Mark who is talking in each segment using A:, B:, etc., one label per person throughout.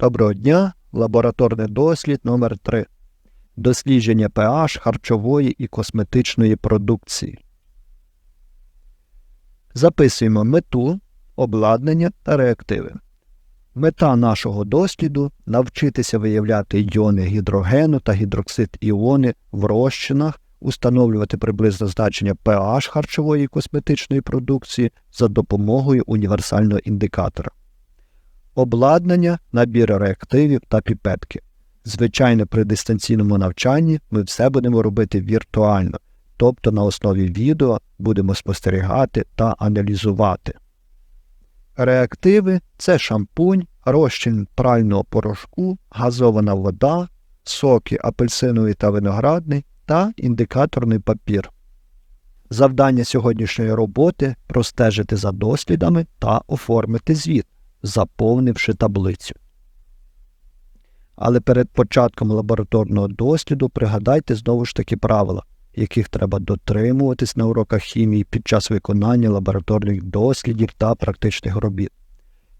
A: Доброго дня! Лабораторний дослід номер 3 Дослідження pH харчової і косметичної продукції. Записуємо мету, обладнання та реактиви. Мета нашого досліду навчитися виявляти іони гідрогену та гідроксид іони в розчинах, установлювати приблизне значення pH харчової і косметичної продукції за допомогою універсального індикатора. Обладнання, набір реактивів та піпетки. Звичайно, при дистанційному навчанні ми все будемо робити віртуально, тобто на основі відео будемо спостерігати та аналізувати. Реактиви це шампунь, розчин прального порошку, газована вода, соки апельсиновий та виноградний та індикаторний папір. Завдання сьогоднішньої роботи простежити за дослідами та оформити звіт, заповнивши таблицю. Але перед початком лабораторного досліду пригадайте знову ж таки правила, яких треба дотримуватись на уроках хімії під час виконання лабораторних дослідів та практичних робіт.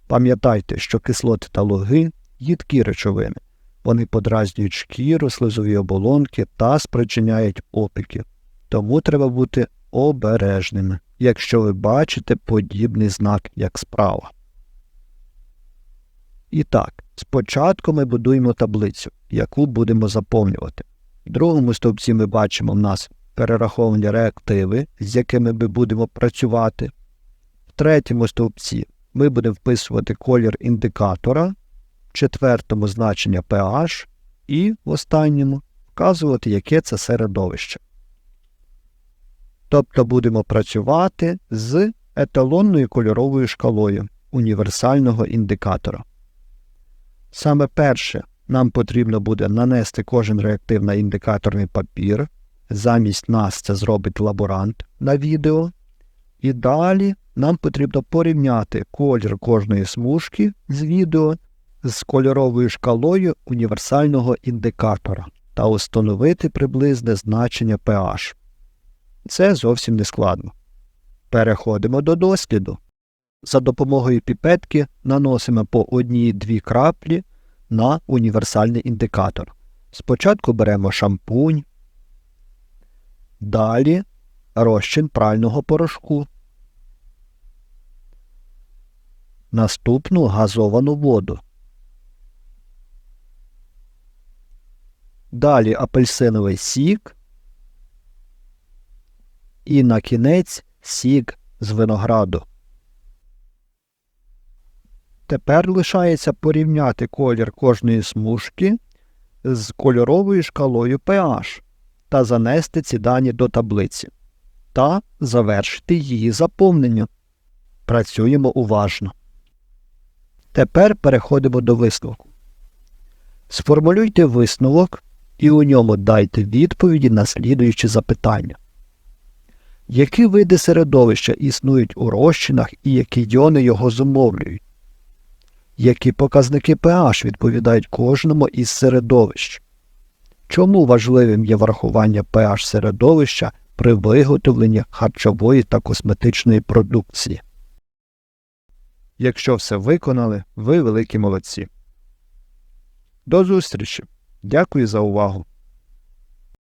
A: Пам'ятайте, що кислоти та луги їдкі речовини. Вони подразнюють шкіру, слизові оболонки та спричиняють опіки. Тому треба бути обережними, якщо ви бачите подібний знак, як справа. І так, спочатку ми будуємо таблицю, яку будемо заповнювати. В другому стовпці ми бачимо в нас перераховані реактиви, з якими ми будемо працювати. В третьому стовпці ми будемо вписувати колір індикатора, в четвертому значення pH і в останньому вказувати, яке це середовище. Тобто будемо працювати з еталонною кольоровою шкалою універсального індикатора. Саме перше нам потрібно буде нанести кожен реактив на індикаторний папір. Замість нас це зробить лаборант на відео. І далі нам потрібно порівняти колір кожної смужки з відео з кольоровою шкалою універсального індикатора та установити приблизне значення pH. Це зовсім не складно. Переходимо до досліду. За допомогою піпетки наносимо по одній-дві краплі на універсальний індикатор. Спочатку беремо шампунь, далі розчин прального порошку, наступну газовану воду. Далі апельсиновий сік і на кінець сік з винограду. Тепер лишається порівняти колір кожної смужки з кольоровою шкалою pH та занести ці дані до таблиці та завершити її заповнення. Працюємо уважно. Тепер переходимо до висновку. Сформулюйте висновок і у ньому дайте відповіді на слідуючі запитання. Які види середовища існують у розчинах і які йони його зумовлюють? Які показники pH відповідають кожному із середовищ? Чому важливим є врахування pH середовища при виготовленні харчової та косметичної продукції? Якщо все виконали, ви великі молодці. До зустрічі! Дякую за увагу!